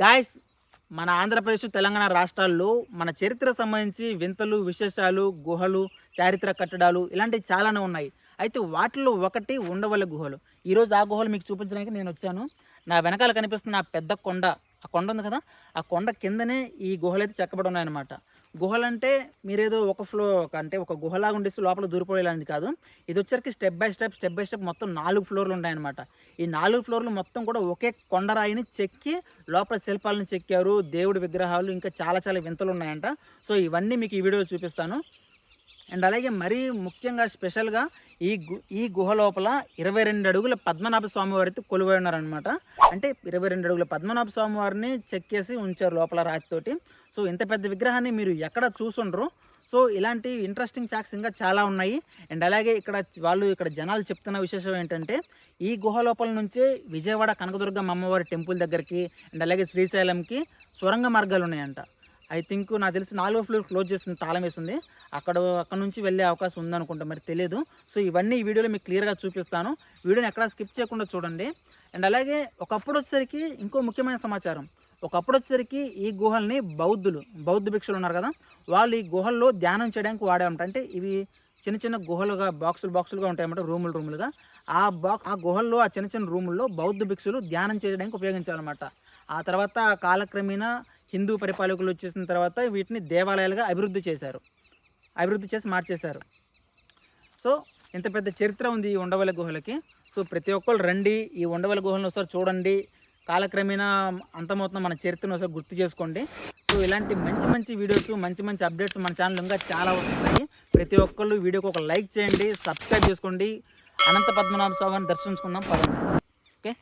Guys మన ఆంధ్రప్రదేశ్ తెలంగాణ రాష్ట్రాల్లో మన చరిత్ర సంబంధించి వింతలు విశేషాలు గుహలు చారిత్రక కట్టడాలు ఇలాంటివి చాలానే ఉన్నాయి. అయితే వాటిలో ఒకటి ఉండవల్లి గుహలు. ఈరోజు ఆ గుహలు మీకు చూపించడానికి నేను వచ్చాను. నా వెనకాల కనిపిస్తున్న ఆ పెద్ద కొండ ఆ కొండ ఉంది కదా? ఆ కొండ కిందనే ఈ గుహలు అయితే చెక్కబడి ఉన్నాయన్నమాట. గుహలంటే మీరేదో ఒక ఫ్లో అంటే ఒక గుహలాగా ఉండేసి లోపల దూరిపోయేలాంటి కాదు. ఇది వచ్చరికి step by step step by step మొత్తం నాలుగు ఫ్లోర్లు ఉంటాయన్నమాట. ఈ నాలుగు ఫ్లోర్లు మొత్తం కూడా ఒకే కొండరాయిని చెక్కి లోపల శిల్పాలను చెక్కారు దేవుడి విగ్రహాలు ఇంకా చాలా చాలా వింతలు ఉన్నాయంట. సో ఇవన్నీ మీకు ఈ వీడియోలో చూపిస్తాను. అండ్ అలాగే మరీ ముఖ్యంగా స్పెషల్గా ఈ గు ఈ గుహ లోపల ఇరవై రెండు అడుగుల పద్మనాభ స్వామి వారితో కొలువై ఉన్నారనమాట అంటే ఇరవై రెండు అడుగుల పద్మనాభ స్వామి వారిని చెక్కేసి ఉంచారు లోపల రాతితోటి. సో ఇంత పెద్ద విగ్రహాన్ని మీరు ఎక్కడ చూసుండ్రు? సో ఇలాంటి ఇంట్రెస్టింగ్ ఫ్యాక్ట్స్ ఇంకా చాలా ఉన్నాయి. అండ్ అలాగే ఇక్కడ వాళ్ళు ఇక్కడ జనాలు చెప్తున్న విశేషం ఏంటంటే ఈ గుహ లోపల నుంచే విజయవాడ కనకదుర్గమ్మ అమ్మవారి టెంపుల్ దగ్గరికి అండ్ అలాగే శ్రీశైలంకి సొరంగ మార్గాలు ఉన్నాయంట. ఐ థింక్ నాకు తెలిసి నాలుగో ఫ్లోర్ క్లోజ్ చేసిన తాళం వేస్తుంది అక్కడ అక్కడ నుంచి వెళ్ళే అవకాశం ఉందనుకుంటా మరి తెలియదు. సో ఇవన్నీ ఈ వీడియోలో మీకు క్లియర్గా చూపిస్తాను. వీడియోని ఎక్కడ స్కిప్ చేయకుండా చూడండి. అండ్ అలాగే ఒకప్పుడు వచ్చేసరికి ఇంకో ముఖ్యమైన సమాచారం. ఒకప్పుడు వచ్చేసరికి ఈ గుహల్ని బౌద్ధులు బౌద్ధ భిక్షులు ఉన్నారు కదా వాళ్ళు ఈ గుహల్లో ధ్యానం చేయడానికి వాడేమంట అంటే ఇవి చిన్న చిన్న గుహలుగా బాక్సులు బాక్సులుగా ఉంటాయన్నమాట రూములు రూములుగా. ఆ బాక్ ఆ గుహల్లో ఆ చిన్న చిన్న రూముల్లో బౌద్ధ భిక్షులు ధ్యానం చేయడానికి ఉపయోగించాలన్నమాట ఆ తర్వాత కాలక్రమేణా హిందూ పరిపాలకులు వచ్చేసిన తర్వాత వీటిని దేవాలయాలుగా అభివృద్ధి చేశారు. అభివృద్ధి చేసి మార్చేశారు. సో ఇంత పెద్ద చరిత్ర ఉంది ఈ ఉండవల గుహలకి. సో ప్రతి ఒక్కరు రండి ఈ ఉండవల గుహలను ఒకసారి చూడండి కాలక్రమేణా అంతమవుతున్న మన చరిత్రను ఒకసారి గుర్తు చేసుకోండి. సో ఇలాంటి మంచి మంచి వీడియోస్ మంచి మంచి అప్డేట్స్ మన ఛానల్ ఇంకా చాలా వస్తున్నాయి. ప్రతి ఒక్కళ్ళు వీడియోకి ఒక లైక్ చేయండి సబ్స్క్రైబ్ చేసుకోండి. అనంత పద్మనాభ స్వామిని దర్శించుకుందాం. పదండి. ఓకే?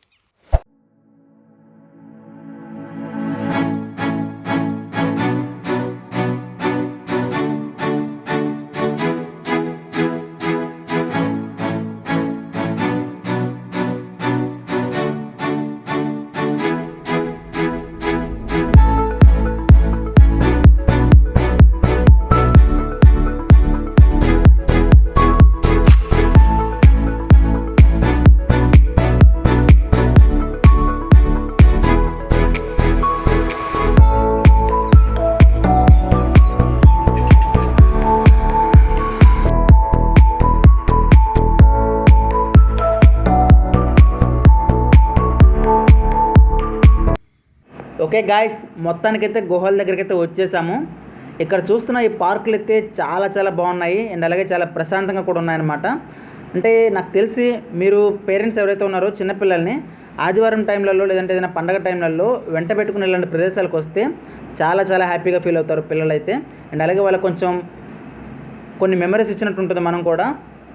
ఓకే గాయస్ మొత్తానికైతే గుహల దగ్గరికి అయితే వచ్చేసాము. ఇక్కడ చూస్తున్న ఈ పార్కులు అయితే చాలా చాలా బాగున్నాయి. అండ్ అలాగే చాలా ప్రశాంతంగా కూడా ఉన్నాయన్నమాట. అంటే నాకు తెలిసి మీరు పేరెంట్స్ ఎవరైతే ఉన్నారో చిన్నపిల్లల్ని ఆదివారం టైంలలో లేదంటే ఏదైనా పండగ టైంలలో వెంట పెట్టుకుని ఇలాంటి ప్రదేశాలకు వస్తే చాలా చాలా హ్యాపీగా ఫీల్ అవుతారు పిల్లలైతే. అండ్ అలాగే వాళ్ళకి కొంచెం కొన్ని మెమరీస్ ఇచ్చినట్టు ఉంటుంది మనం కూడా.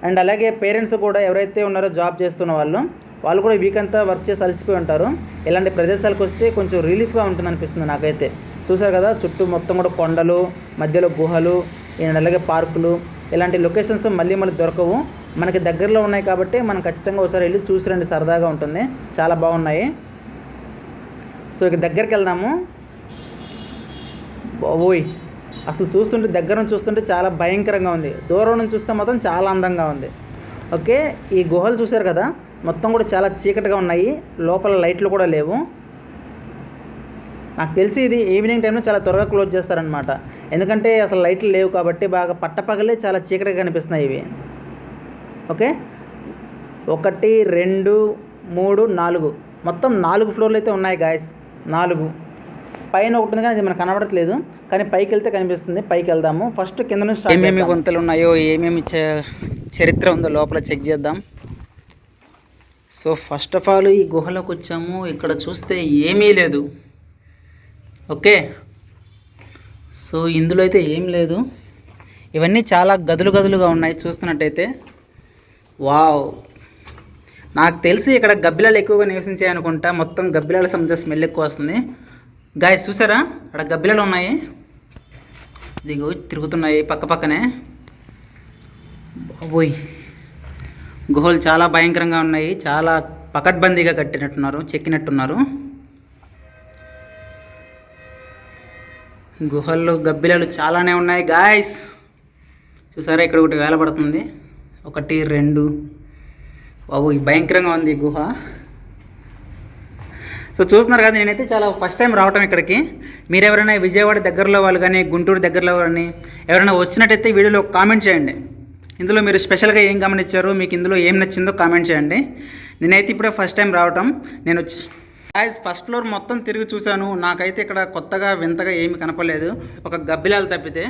అండ్ అలాగే పేరెంట్స్ కూడా ఎవరైతే ఉన్నారో జాబ్ చేస్తున్న వాళ్ళు వాళ్ళు కూడా వీక్ అంతా వర్క్ చేసి అలసిపోయి ఉంటారు. ఇలాంటి ప్రదేశాలకు వస్తే కొంచెం రిలీఫ్గా ఉంటుంది అనిపిస్తుంది నాకైతే. చూసారు కదా చుట్టూ మొత్తం కూడా కొండలు మధ్యలో గుహలు అలాగే పార్కులు ఇలాంటి లొకేషన్స్ మళ్ళీ మళ్ళీ దొరకవు. మనకి దగ్గరలో ఉన్నాయి కాబట్టి మనం ఖచ్చితంగా ఒకసారి వెళ్ళి చూసి రండి సరదాగా ఉంటుంది. చాలా బాగున్నాయి. సో ఇక దగ్గరికి వెళ్దాము. ఓయ్ అసలు చూస్తుంటే దగ్గర నుంచి చూస్తుంటే చాలా భయంకరంగా ఉంది. దూరం నుంచి చూస్తే మాత్రం చాలా అందంగా ఉంది. ఓకే ఈ గుహలు చూశారు కదా మొత్తం కూడా చాలా చీకటిగా ఉన్నాయి. లోపల లైట్లు కూడా లేవు. నాకు తెలిసి ఇది ఈవినింగ్ టైంలో చాలా త్వరగా క్లోజ్ చేస్తారనమాట ఎందుకంటే అసలు లైట్లు లేవు కాబట్టి బాగా పట్టపగలే చాలా చీకటిగా కనిపిస్తున్నాయి ఇవి. ఓకే? ఒకటి రెండు మూడు నాలుగు. మొత్తం నాలుగు ఫ్లోర్లు అయితే ఉన్నాయి గాయస్. నాలుగు. పైన ఒకటి ఉంది కానీ అది మనకు కనబడట్లేదు. కానీ పైకి వెళ్తే కనిపిస్తుంది. పైకి వెళ్దాము. ఫస్ట్ కింద నుంచి ఏమేమి గుంతలు ఉన్నాయో ఏమేమి చరిత్ర ఉందో లోపల చెక్ చేద్దాం. సో ఫస్ట్ ఆఫ్ ఆల్ ఈ గుహలోకి వచ్చాము. ఇక్కడ చూస్తే ఏమీ లేదు. ఓకే? సో ఇందులో అయితే ఏం లేదు. ఇవన్నీ చాలా గదులు గదులుగా ఉన్నాయి చూస్తున్నట్టయితే. వావ్! నాకు తెలిసి ఇక్కడ గబ్బిలాలు ఎక్కువగా నివసించాయి అనుకుంటా. మొత్తం గబ్బిలాల సంబంధించిన స్మెల్ ఎక్కువ వస్తుంది. గాయ చూసారా? అక్కడ గబ్బిలాలు ఉన్నాయి. దిగు తిరుగుతున్నాయి పక్క పక్కనే. బాబోయ్! గుహలు చాలా భయంకరంగా ఉన్నాయి. చాలా పకడ్బందీగా కట్టినట్టున్నారు చెక్కినట్టున్నారు. గుహల్లో గబ్బిలాలు చాలానే ఉన్నాయి. గాయస్ చూసారా ఇక్కడ ఒకటి వేలపడుతుంది ఒకటి రెండు. బాబు భయంకరంగా ఉంది గుహ. సో సో చూస్తున్నారు కదా నేనైతే చాలా ఫస్ట్ టైం రావటం ఇక్కడికి. మీరు ఎవరైనా విజయవాడ దగ్గరలో వాళ్ళు కానీ గుంటూరు దగ్గరలో కానీ ఎవరైనా వచ్చినట్టయితే వీడియోలో కామెంట్ చేయండి. ఇందులో మీరు స్పెషల్గా ఏం గమనించారు మీకు ఇందులో ఏం నచ్చిందో కామెంట్ చేయండి. నేనైతే ఇప్పుడే ఫస్ట్ టైం రావటం. నేను యాజ్ ఫస్ట్ ఫ్లోర్ మొత్తం తిరిగి చూశాను. నాకైతే ఇక్కడ కొత్తగా వింతగా ఏమి కనపడలేదు. ఒక గబ్బిలాలు తప్పితే.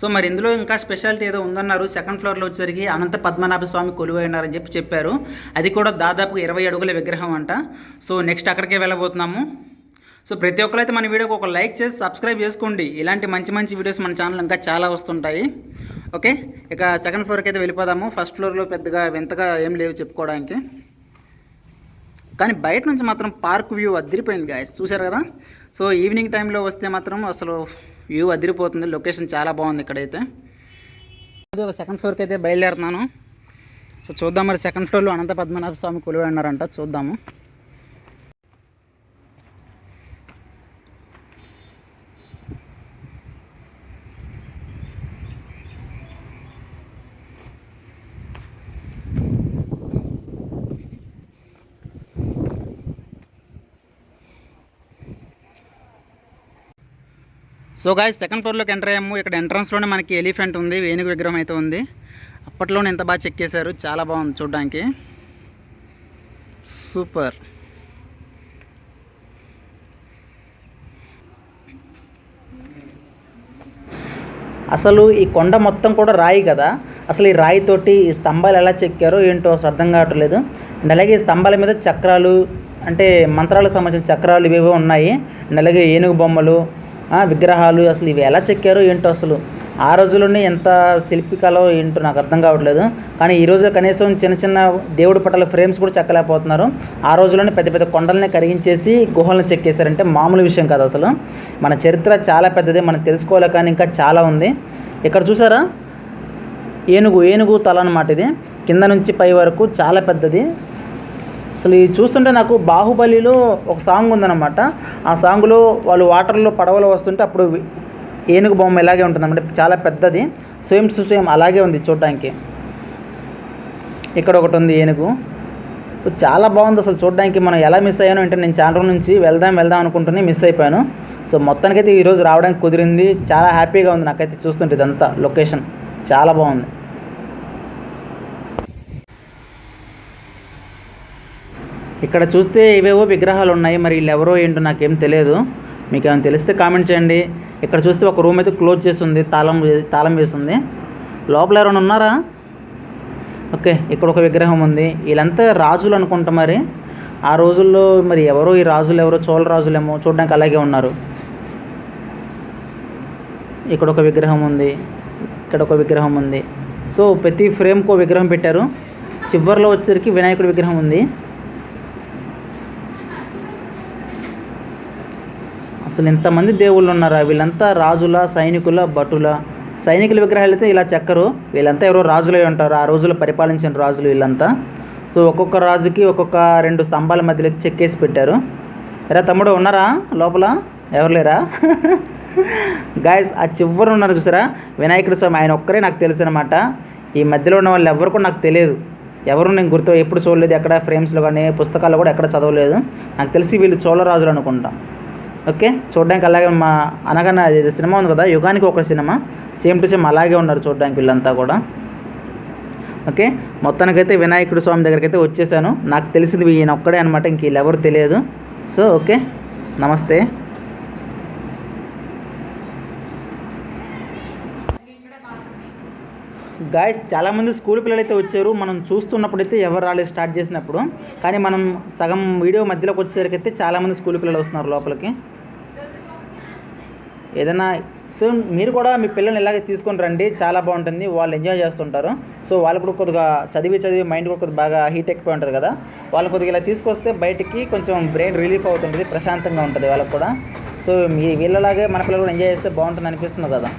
సో మరి ఇందులో ఇంకా స్పెషాలిటీ ఏదో ఉందన్నారు. సెకండ్ ఫ్లోర్లో వచ్చేసరికి అనంత పద్మనాభ స్వామి కొలువై ఉన్నారని చెప్పి చెప్పారు. అది కూడా దాదాపు ఇరవై అడుగుల విగ్రహం అంట. సో నెక్స్ట్ అక్కడికే వెళ్ళబోతున్నాము. సో ప్రతి ఒక్కరైతే మన వీడియోకి ఒక లైక్ చేసి సబ్స్క్రైబ్ చేసుకోండి. ఇలాంటి మంచి మంచి వీడియోస్ మన ఛానల్ ఇంకా చాలా వస్తుంటాయి. ఓకే? ఇక సెకండ్ ఫ్లోర్కి అయితే వెళ్ళిపోదాము. ఫస్ట్ ఫ్లోర్లో పెద్దగా వింతగా ఏం లేవు చెప్పుకోవడానికి. కానీ బయట నుంచి మాత్రం పార్క్ వ్యూ అదిరిపోయింది గాయస్ చూశారు కదా? సో ఈవినింగ్ టైంలో వస్తే మాత్రం అసలు వ్యూ అదిరిపోతుంది. లొకేషన్ చాలా బాగుంది ఇక్కడైతే. అది ఒక సెకండ్ ఫ్లోర్కి అయితే బయలుదేరుతున్నాను. సో చూద్దాం మరి సెకండ్ ఫ్లోర్లో అనంత పద్మనాభ స్వామి కొలువై ఉన్నారంట చూద్దాము. సో గాయస్ సెకండ్ ఫ్లోర్లోకి ఎంటర్ అయ్యాము. ఇక్కడ ఎంట్రన్స్లోనే మనకి ఎలిఫెంట్ ఉంది వేణుగు విగ్రహం అయితే ఉంది. అప్పట్లోనే ఎంత బాగా చెక్ చేశారు? చాలా బాగుంది చూడడానికి. సూపర్ అసలు ఈ కొండ మొత్తం కూడా రాయి కదా? అసలు ఈ రాయితోటి ఈ స్తంభాలు ఎలా చెక్కారో ఏంటో అర్థం కావట్లేదు అండ్ అలాగే ఈ స్తంభాల మీద చక్రాలు అంటే మంత్రాలకు సంబంధించిన చక్రాలు ఇవేవో ఉన్నాయి. అండ్ అలాగే ఏనుగు బొమ్మలు విగ్రహాలు అసలు ఇవి ఎలా చెక్కారో ఏంటో అసలు? ఆ రోజుల్లోనే ఎంత శిల్పికలో ఏంటో నాకు అర్థం కావట్లేదు. కానీ ఈ రోజు కనీసం చిన్న చిన్న దేవుడి పటాల ఫ్రేమ్స్ కూడా చెక్కలేకపోతున్నారు. ఆ రోజుల్లోనే పెద్ద పెద్ద కొండల్ని కరిగించేసి గుహలను చెక్కేశారంటే మామూలు విషయం కాదు అసలు. మన చరిత్ర చాలా పెద్దది మనం తెలుసుకోవాలి కానీ ఇంకా చాలా ఉంది. ఇక్కడ చూసారా? ఏనుగు ఏనుగు తల అన్నమాట ఇది. కింద నుంచి పై వరకు చాలా పెద్దది. అసలు ఇది చూస్తుంటే నాకు బాహుబలిలో ఒక సాంగ్ ఉందన్నమాట. ఆ సాంగ్లో వాళ్ళు వాటర్లో పడవలు వస్తుంటే అప్పుడు ఏనుగు బొమ్మ ఇలాగే ఉంటుందన్నమాట. చాలా పెద్దది. సేమ్ టు సేమ్ అలాగే ఉంది చూడడానికి. ఇక్కడ ఒకటి ఉంది ఏనుగు. చాలా బాగుంది అసలు చూడడానికి. మనం ఎలా మిస్ అయ్యాను అంటే నేను చాలా రోజుల నుంచి వెళ్దాం వెళ్దాం అనుకుంటూనే మిస్ అయిపోయాను. సో మొత్తానికైతే ఈరోజు రావడానికి కుదిరింది. చాలా హ్యాపీగా ఉంది నాకైతే చూస్తుంటే ఇదంతా. లొకేషన్ చాలా బాగుంది. ఇక్కడ చూస్తే ఇవేవో విగ్రహాలు ఉన్నాయి మరి వీళ్ళు ఎవరో ఏంటో నాకేం తెలియదు. మీకు ఏమైనా తెలిస్తే కామెంట్ చేయండి. ఇక్కడ చూస్తే ఒక రూమ్ అయితే క్లోజ్ చేసి ఉంది తాళం తాళం వేసి ఉంది. లోపల ఎవరైనా ఉన్నారా? ఓకే ఇక్కడ ఒక విగ్రహం ఉంది. వీళ్ళంతా రాజులు అనుకుంటా మరి. ఆ రోజుల్లో మరి ఎవరో ఈ రాజులు ఎవరో చోళ రాజులేమో చూడడానికి అలాగే ఉన్నారు. ఇక్కడ ఒక విగ్రహం ఉంది ఇక్కడ ఒక విగ్రహం ఉంది. సో ప్రతి ఫ్రేమ్కి ఒక విగ్రహం పెట్టారు. చివరిలో వచ్చేసరికి వినాయకుడి విగ్రహం ఉంది. అసలు ఎంతమంది దేవుళ్ళు ఉన్నారా వీళ్ళంతా రాజుల సైనికుల భటుల? సైనికుల విగ్రహాలు అయితే ఇలా చెక్కరు. వీళ్ళంతా ఎవరో రాజులై ఉంటారు. ఆ రోజులు పరిపాలించిన రాజులు వీళ్ళంతా. సో ఒక్కొక్క రాజుకి ఒక్కొక్క రెండు స్తంభాల మధ్యలో అయితే చెక్కేసి పెట్టారు. ఎరా తమ్ముడు ఉన్నారా? లోపల? ఎవరు లేరా? గాయస్ ఆ చివరి ఉన్నారు చూసారా? వినాయకుడు స్వామి ఆయన ఒక్కరే నాకు తెలుసు అనమాట ఈ మధ్యలో ఉన్న వాళ్ళు ఎవరు కూడా నాకు తెలియదు. ఎవరు నేను గుర్తు ఎప్పుడు చూడలేదు ఎక్కడ ఫ్రేమ్స్లో కానీ పుస్తకాల్లో కూడా ఎక్కడ చదవలేదు. నాకు తెలిసి వీళ్ళు చోళరాజులు అనుకుంటా. ఓకే? చూడడానికి అలాగే మా అనగానే అది సినిమా ఉంది కదా యుగానికి ఒక సినిమా. సేమ్ టు సేమ్ అలాగే ఉన్నారు చూడడానికి వీళ్ళంతా కూడా. ఓకే? మొత్తానికైతే వినాయకుడు స్వామి దగ్గరికి అయితే వచ్చేసాను. నాకు తెలిసింది ఈయన ఒక్కడే అనమాట ఇంక వీళ్ళు ఎవరు తెలియదు. So okay? నమస్తే. గాయస్ చాలామంది స్కూల్ పిల్లలు అయితే వచ్చారు. మనం చూస్తున్నప్పుడు అయితే ఎవరు రాలేదు స్టార్ట్ చేసినప్పుడు. కానీ మనం సగం వీడియో మధ్యలోకి వచ్చేసరికి అయితే చాలామంది స్కూల్ పిల్లలు వస్తున్నారు లోపలికి. ఏదైనా సో మీరు కూడా మీ పిల్లల్ని ఇలాగే తీసుకొని రండి చాలా బాగుంటుంది వాళ్ళు ఎంజాయ్ చేస్తుంటారు. సో వాళ్ళు కూడా కొద్దిగా చదివి చదివి మైండ్ కూడా కొద్దిగా బాగా హీట్ ఎక్కిపోయి ఉంటుంది కదా. వాళ్ళు కొద్దిగా ఇలా తీసుకొస్తే బయటికి కొంచెం బ్రెయిన్ రిలీఫ్ అవుతుంటుంది ప్రశాంతంగా ఉంటుంది వాళ్ళకి కూడా. సో మీ వీళ్ళలాగే మన పిల్లలు కూడా ఎంజాయ్ చేస్తే బాగుంటుంది అనిపిస్తుంది కదా.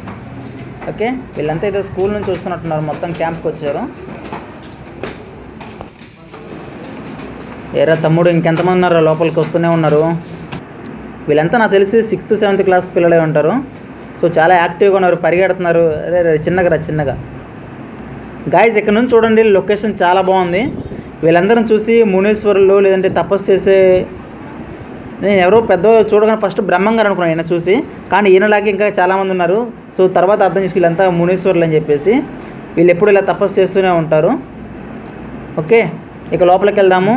ఓకే? వీళ్ళంతా ఏదో స్కూల్ నుంచి వస్తున్నట్టున్నారు మొత్తం క్యాంప్కి వచ్చారు. ఏరా తమ్ముడు ఇంకెంతమంది ఉన్నారో లోపలికి వస్తూనే ఉన్నారు? వీళ్ళంతా నాకు తెలిసి సిక్స్త్ సెవెంత్ క్లాస్ పిల్లలే ఉంటారు. సో చాలా యాక్టివ్గా ఉన్నారు పరిగెడుతున్నారు. అరే చిన్నగా రా చిన్నగా. గాయస్ ఇక్కడ నుంచి చూడండి లొకేషన్ చాలా బాగుంది. వీళ్ళందరం చూసి మునీశ్వరులు లేదంటే తపస్సు చేసే నేను ఎవరో పెద్ద చూడగానే ఫస్ట్ బ్రహ్మంగారు అనుకున్నాను ఈయన చూసి. కానీ ఈయనలాగే ఇంకా చాలామంది ఉన్నారు. సో తర్వాత అర్థం చేసుకు వీళ్ళంతా మునీశ్వరులు అని చెప్పేసి వీళ్ళు ఎప్పుడు ఇలా తపస్సు చేస్తూనే ఉంటారు. ఓకే ఇక లోపలికి వెళ్దాము.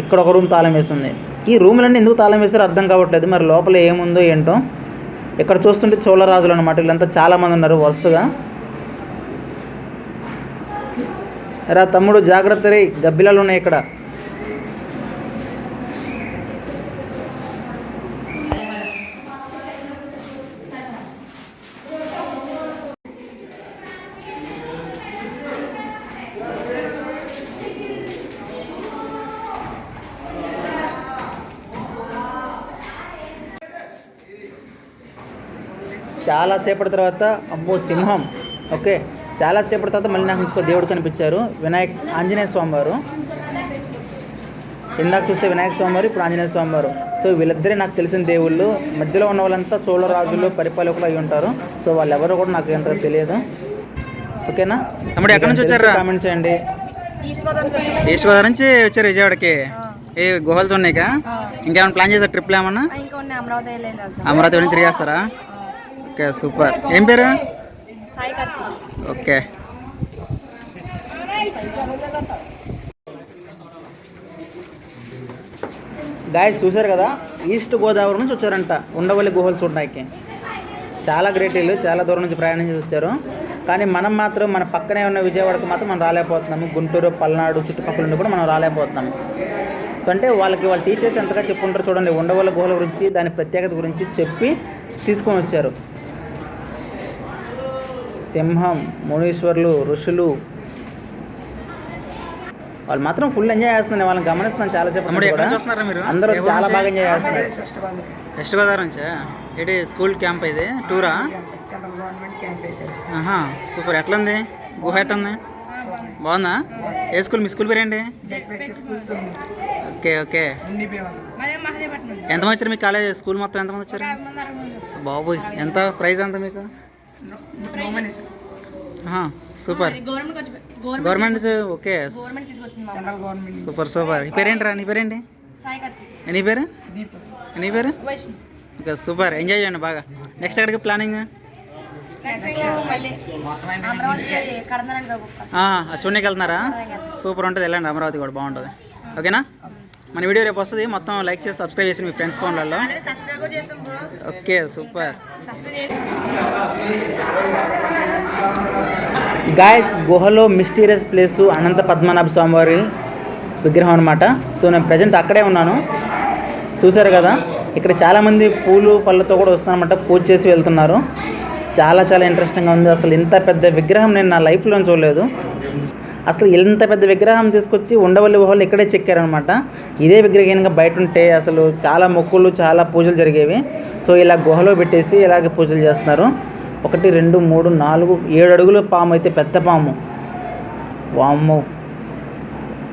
ఇక్కడ ఒక రూమ్ తాళం వేస్తుంది ఈ రూములన్నీ ఎందుకు తాళం వేస్తారో అర్థం కావట్లేదు. మరి లోపల ఏముందో ఏంటో. ఇక్కడ చూస్తుంటే చోళరాజులు అనమాట వీళ్ళంతా చాలామంది ఉన్నారు వరుసగా. రా తమ్ముడు జాగ్రత్త రే. గబ్బిలాలు ఉన్నాయి ఇక్కడ. చాలా సేపటి తర్వాత అమ్మో సింహం. ఓకే. చాలా సేపటి తర్వాత మళ్ళీ నాకు ఇంకో దేవుడు కనిపించారు. వినాయక్ ఆంజనేయ స్వామి వారు ఇందాక చూస్తే వినాయక స్వామి వారు ఇప్పుడు ఆంజనేయ స్వామి వారు సో వీళ్ళిద్దరే నాకు తెలిసిన దేవుళ్ళు. మధ్యలో ఉన్న వాళ్ళంతా చోళరాజులు పరిపాలకులు అయి ఉంటారు. సో వాళ్ళు ఎవరో కూడా నాకు ఏంటో తెలియదు. ఓకేనా? తమ్ముడు ఎక్కడి నుంచి వచ్చారురా? కామెంట్ చేయండి. ఈస్ట్ గోదావరి నుంచి వచ్చాం. ఈస్ట్ గోదావరి నుంచి వచ్చారు విజయవాడకి. ఏ గుహలు ఆ. ఇంకేమైనా ప్లాన్ చేశారు ట్రిప్లు ఏమన్నా? అమరావతి అమరావతి వెళ్ళి తిరిగేస్తారా? Okay super. ఏం పేరు? ఓకే. గాయస్ చూశారు కదా? ఈస్ట్ గోదావరి నుంచి వచ్చారంట. ఉండవల్లి గుహలు చూడడానికి. చాలా గ్రేట్ ఇల్లు చాలా దూరం నుంచి ప్రయాణం చేసి వచ్చారు. కానీ మనం మాత్రం మన పక్కనే ఉన్న విజయవాడకు మాత్రం మనం రాలేకపోతున్నాము గుంటూరు పల్నాడు చుట్టుపక్కల నుండి కూడా మనం రాలేకపోతున్నాము సో అంటే వాళ్ళకి వాళ్ళ టీచర్స్ ఎంతగా చెప్పుంటారు చూడండి. ఉండవల్లి గుహల గురించి దాని ప్రత్యేకత గురించి చెప్పి తీసుకొని వచ్చారు. సింహం మునీశ్వర్లు ఋషులు. వాళ్ళు మాత్రం ఫుల్ ఎంజాయ్ చేస్తున్నారు వాళ్ళని గమనిస్తున్నాను చాలా సేపు మీరు? అందరూ చాలా? బాగా ఎంజాయ్ చేస్తున్నారు. వెస్ట్ గోదావరి నుంచా? ఏంటి స్కూల్ క్యాంప్ ఇది? టూరా? సెంట్రల్ గవర్నమెంట్ క్యాంప్ వేశారు. ఆహా సూపర్. ఎట్లా ఉంది గుహ ఎట్లా ఉంది బాగుందా. ఏ స్కూల్? మీ స్కూల్ పేరు ఏంటి? జెడ్పెక్స్ స్కూల్ ఉంది. Okay okay. ఎంతమంది వచ్చారు మీ కాలేజ్ స్కూల్ మొత్తం? ఎంతమంది వచ్చారు? బాబు ఎంత ప్రైస్ ఎంత మీకు? సూపర్ గవర్నమెంట్ ఓకే గవర్నమెంట్ తీసుకొచ్చింది మా సెంట్రల్ గవర్నమెంట్ సూపర్ సూపర్ నీ పేరేంటిరా నీ పేరేంటి? నీ పేరు? నీ పేరు? ఓకే సూపర్ ఎంజాయ్ చేయండి బాగా. నెక్స్ట్ ఎక్కడికి ప్లానింగ్ చూడడానికి వెళ్తున్నారా? సూపర్ ఉంటుంది వెళ్ళండి. అమరావతి కూడా బాగుంటుంది. ఓకేనా మన వీడియో రేపు వస్తుంది. మొత్తం లైక్ చేసి సబ్స్క్రైబ్ చేసి మీ ఫ్రెండ్స్ ఫోన్లలో. ఓకే సూపర్ గాయస్ గుహలో మిస్టీరియస్ ప్లేస్ అనంత పద్మనాభ స్వామివారి విగ్రహం అనమాట సో నేను ప్రజెంట్ అక్కడే ఉన్నాను. చూశారు కదా? ఇక్కడ చాలామంది పూలు పళ్ళతో కూడా వస్తున్నారన్నమాట పూజ చేసి వెళ్తున్నారు. చాలా చాలా ఇంట్రెస్టింగ్గా ఉంది. అసలు ఇంత పెద్ద విగ్రహం నేను నా లైఫ్లో చూడలేదు. అసలు ఇంత పెద్ద విగ్రహం తీసుకొచ్చి ఉండవల్లి వాళ్ళు ఇక్కడే చెక్కారనమాట. ఇదే విగ్రహం బయట ఉంటే అసలు చాలా మొక్కులు చాలా పూజలు జరిగేవి. సో ఇలా గుహలో పెట్టేసి ఇలాగే పూజలు చేస్తున్నారు. ఒకటి రెండు మూడు నాలుగు ఏడు అడుగుల పాము అయితే పెద్ద పాము. వామ్మో!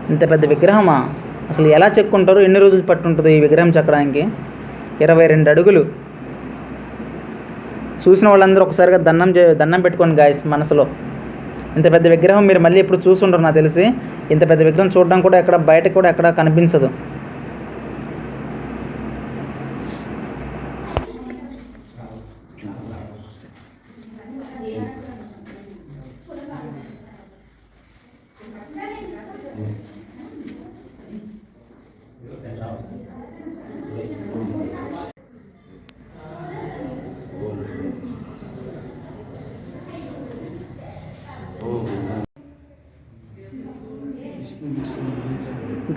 ఇంత పెద్ద విగ్రహమా? అసలు ఎలా చెక్కుంటారు? ఎన్ని రోజులు పట్టుంటుంది ఈ విగ్రహం చెక్కడానికి? ఇరవై రెండు అడుగులు. చూసిన వాళ్ళందరూ ఒకసారిగా దండం చే దండం పెట్టుకోండి గాయస్ మనసులో. ఇంత పెద్ద విగ్రహం మీరు మళ్ళీ ఇప్పుడు చూసుండరు నాకు తెలిసి. ఇంత పెద్ద విగ్రహం చూడడం కూడా ఎక్కడ బయట కూడా ఎక్కడ కనిపించదు.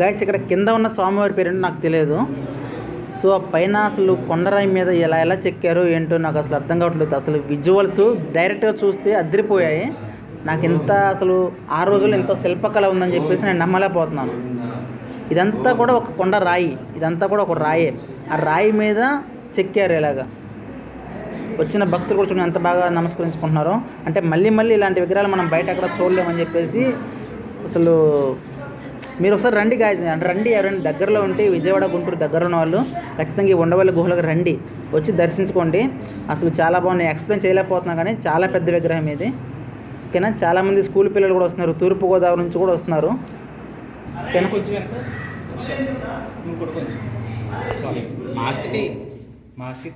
గాయస్ ఇక్కడ కింద ఉన్న స్వామివారి పేరు నాకు తెలియదు. సో ఆ పైన అసలు కొండరాయి మీద ఎలా ఎలా చెక్కారో ఏంటో నాకు అసలు అర్థం కావట్లేదు. అసలు విజువల్స్ డైరెక్ట్గా చూస్తే అదిరిపోయాయి. నాకు ఇంత అసలు ఆ రోజుల్లో ఇంత శిల్పకళ ఉందని చెప్పేసి నేను నమ్మలేకపోతున్నాను. ఇదంతా కూడా ఒక కొండ రాయి. ఇదంతా కూడా ఒక రాయే. ఆ రాయి మీద చెక్కారు ఇలాగా వచ్చిన భక్తులు కూడా చూడండి ఎంత బాగా నమస్కరించుకుంటున్నారో. అంటే మళ్ళీ మళ్ళీ ఇలాంటి విగ్రహాలు మనం బయట అక్కడ చూడలేమని చెప్పేసి అసలు మీరు ఒకసారి రండి గాయ రండి ఎవరైనా దగ్గరలో ఉంటే విజయవాడ గుంటూరు దగ్గర ఉన్న వాళ్ళు ఖచ్చితంగా ఈ ఉండవల్లి గుహలకు రండి. వచ్చి దర్శించుకోండి. అసలు చాలా బాగున్నాయి. ఎక్స్ప్లెయిన్ చేయలేకపోతున్నా కానీ చాలా పెద్ద విగ్రహం ఇది. ఓకేనా? చాలామంది స్కూల్ పిల్లలు కూడా వస్తున్నారు. తూర్పుగోదావరి నుంచి కూడా వస్తున్నారు. ఓకేనా? Mask mask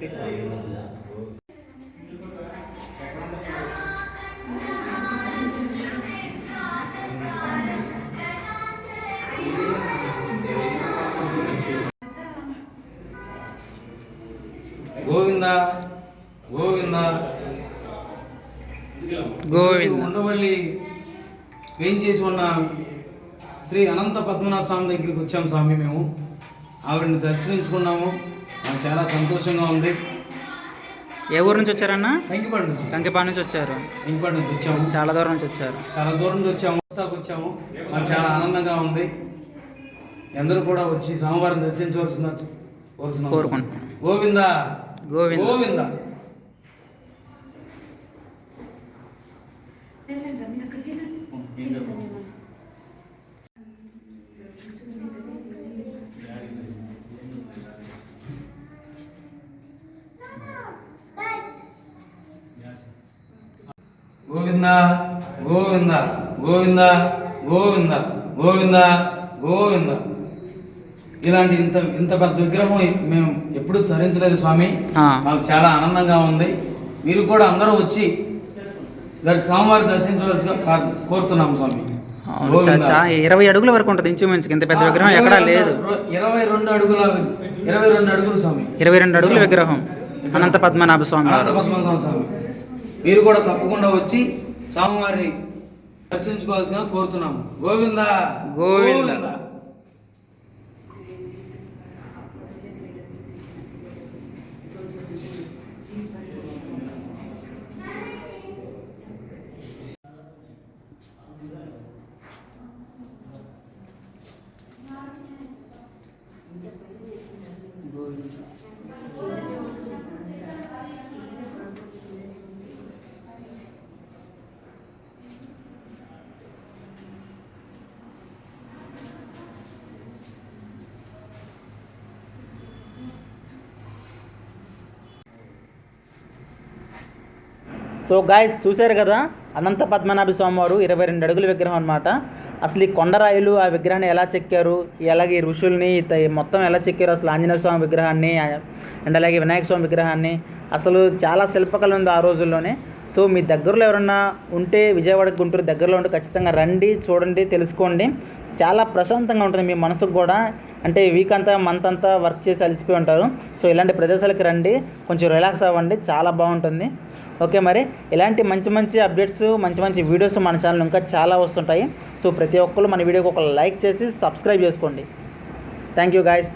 Govinda Govinda. Govinda. Undavalli వేయించేసి ఉన్న శ్రీ అనంత పద్మనాభ స్వామి దగ్గరికి వచ్చాం స్వామి మేము. ఆవిడని దర్శించుకున్నాము. మాకు చాలా సంతోషంగా ఉంది. ఏ ఊరు నుంచి వచ్చారన్నా? కంకిపాడు నుంచి. కంకిపాడు నుంచి వచ్చారు. కంకిపాడు నుంచి వచ్చాము. చాలా దూరం నుంచి వచ్చారు. చాలా దూరం నుంచి వచ్చాము. వచ్చాము. మాకు చాలా ఆనందంగా ఉంది. అందరూ కూడా వచ్చి స్వామివారిని దర్శించవలసిన. కోరుకుంటున్నాం. గోవింద గోవింద. గోవింద గోవింద గోవింద గోవింద గోవింద గోవింద గోవింద ఇలాంటి ఇంత ఇంత పెద్ద విగ్రహం మేము ఎప్పుడూ ధరించలేదు స్వామి. మాకు చాలా ఆనందంగా ఉంది. మీరు కూడా అందరూ వచ్చి దర్ స్వామివారి దర్శించవలసిగా కోరుతున్నాం స్వామి. ఇరవై అడుగుల వరకు ఉంటుంది ఇంచుమించుకి. ఇంత పెద్ద విగ్రహం ఎక్కడా లేదు. ఇరవై రెండు అడుగుల ఇరవై రెండు అడుగులు స్వామి. ఇరవై రెండు అడుగుల విగ్రహం. అనంత పద్మనాభ స్వామి. అనంత పద్మనాభ స్వామి. మీరు కూడా తప్పకుండా వచ్చి స్వామివారిని దర్శించుకోవాల్సిందిగా కోరుతున్నాము. గోవింద. గోవింద. సో గాయస్ చూశారు కదా? అనంత పద్మనాభ స్వామివారు ఇరవై రెండు అడుగుల విగ్రహం అనమాట అసలు ఈ కొండరాయిలు ఆ విగ్రహాన్ని ఎలా చెక్కారు? అలాగే ఈ ఋషుల్ని మొత్తం ఎలా చెక్కారు అసలు ఆంజనేయ స్వామి విగ్రహాన్ని అండ్ అలాగే వినాయక స్వామి విగ్రహాన్ని? అసలు చాలా శిల్పకళ ఉంది ఆ రోజుల్లోనే. సో మీ దగ్గరలో ఎవరన్నా ఉంటే విజయవాడ గుంటూరు దగ్గరలో ఉంటే ఖచ్చితంగా రండి చూడండి తెలుసుకోండి. చాలా ప్రశాంతంగా ఉంటుంది మీ మనసుకు కూడా. అంటే వీక్ అంతా మంత్ అంతా వర్క్ చేసి అలసిపోయి ఉంటారు. సో ఇలాంటి ప్రదేశాలకు రండి. కొంచెం రిలాక్స్ అవ్వండి. చాలా బాగుంటుంది. ఓకే మరి ఇలాంటి మంచి మంచి అప్డేట్స్ మంచి మంచి వీడియోస్ మన ఛానల్ ఇంకా చాలా వస్తుంటాయి. సో ప్రతి ఒక్కరు మన వీడియోకి ఒక లైక్ చేసి సబ్స్క్రైబ్ చేసుకోండి. Thank you guys.